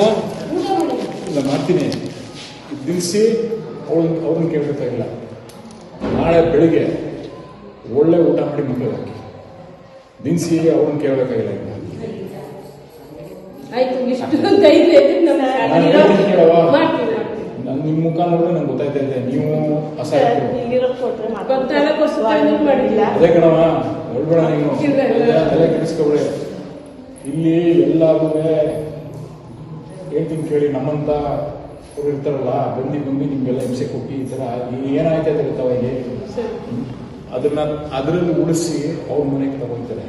ಮಾಡ್ತೀನಾ ಇಲ್ಲ ಮಾಡ್ತೀನಿ. ದಿನಸಿ ಅವಳು ಅವ್ರನ್ನ ಕೇಳಬೇಕಾಗಿಲ್ಲ. ನಾಳೆ ಬೆಳಿಗ್ಗೆ ಒಳ್ಳೆ ಊಟ ಮಾಡಿ ಮಕ್ಕಳಿಗೆ ಹಾಕಿ. ದಿನಸಿ ಅವ್ರನ್ನ ಕೇಳಬೇಕಾಗಿಲ್ಲ ನಾನು ನಿಮ್ಮ ಮುಖ ನೋಡಿದ್ರೆ ನಂಗೆ ಗೊತ್ತಾಯ್ತಾ ಇದೆ. ನೀವು ಅಸಹ್ಯ ಅದೇ ಕಣವ ಹೇಳ್ಬೇಡ ನೀವು ಇಲ್ಲ, ಇಲ್ಲ. ತಲೆ ಕೆಡಿಸ್ಕೊಬೇಡ. ಇಲ್ಲಿ ಎಲ್ಲಾರು ಹೇಳ್ತೀನಿ ಕೇಳಿ ನಮ್ಮಂತ ಅವ್ರು ಇರ್ತಾರಲ್ಲ ಬಂದು ಬಂದು ನಿಮಗೆಲ್ಲ ಹಿಂಸೆ ಕೊಟ್ಟು ಈ ಥರ ಏನಾಯ್ತದ ಇರ್ತಾವ ಇಲ್ಲಿ ಅದನ್ನ ಅದರಲ್ಲಿ ಉಳಿಸಿ ಅವ್ರ ಮನೆಗೆ ತಗೊಳ್ತಾರೆ.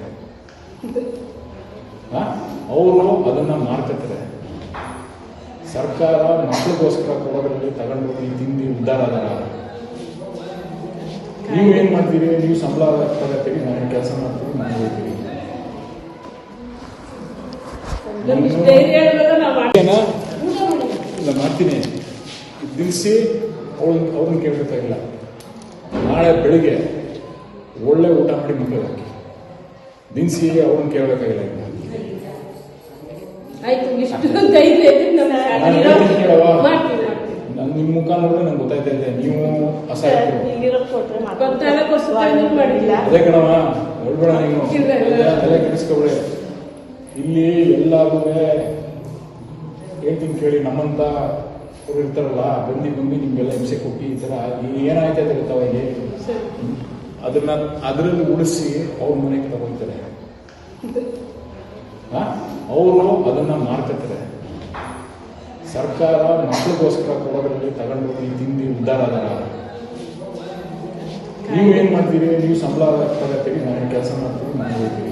ಅವರು ಅದನ್ನ ಮಾಡ್ಕೊತಾರೆ ಸರ್ಕಾರ ಮಕ್ಕಳಿಗೋಸ್ಕರ ಕೊಡೋದ್ರಲ್ಲಿ ತಗೊಂಡೋಗಿ ತಿಂದು ಉದ್ದಾರ ಅದರ ನೀವು ಏನ್ ಮಾಡ್ತೀರಿ? ನೀವು ಸಂಬಳ ತಗೋತೀರಿ ನಾನು ಕೆಲಸ ಮಾಡ್ತೀವಿ ನಾನು ಹೋಗ್ತೀವಿ ನಾವು? ಇಲ್ಲ ಮಾಡ್ತೀನಿ ದಿನಸಿ ಅವಳು ಅವ್ರನ್ನ ಕೇಳಬೇಕಾಗಿಲ್ಲ. ನಾಳೆ ಬೆಳಿಗ್ಗೆ ಒಳ್ಳೆ ಊಟ ಮಾಡಿ ಮಕ್ಕಳಿಗೆ ಹಾಕಿ. ದಿನಸಿ ಅವ್ರನ್ನ ಕೇಳಬೇಕಾಗಿಲ್ಲ ಈಗ. ನಾನು ನಿಮ್ಮ ಮುಖ ನೋಡಿದ್ರೆ ನಂಗೆ ಗೊತ್ತಾಯ್ತಾ ಇದೆ. ನೀವು ಅಸಹ್ಯ ಅದೇ ಕಣವ ಹೇಳ್ಬೇಡ. ಅದೇ ತಲೆ ಕೆಡಿಸ್ಕೊಬೇಡ. ಇಲ್ಲಿ ಎಲ್ಲಾರು ಹೇಳ್ತೀನಿ ಕೇಳಿ ನಮ್ಮಂತ ಅವ್ರು ಇರ್ತಾರಲ್ಲ ಬಂದು ಬಂದು ನಿಮಗೆಲ್ಲ ಹಿಂಸೆ ಕೊಟ್ಟು ಈ ಥರ ಏನಾಯ್ತಾ ಇರ್ತಾವ ಇರ್ತಾವೆ ಅದನ್ನ ಅದರಲ್ಲಿ ಉಳಿಸಿ ಅವ್ರ ಮನೆಗೆ ತಗೊಳ್ತಾರೆ. ಅವರು ಅದನ್ನ ಮಾಡ್ಕೊತಾರೆ ಸರ್ಕಾರ ಮಕ್ಕಳಿಗೋಸ್ಕರ ಕೊಡೋದ್ರಲ್ಲಿ ತಗೊಂಡೋಗಿ ತಿಂದು ಉದ್ದಾರ ಅದರ ನೀವು ಏನ್ ಮಾಡ್ತೀರಿ? ನೀವು ಸಂಬಳ ತಗೋತೀರಿ ನಾನು ಕೆಲಸ ಮಾಡ್ತೀವಿ ನಾನು ಹೋಗ್ತೀವಿ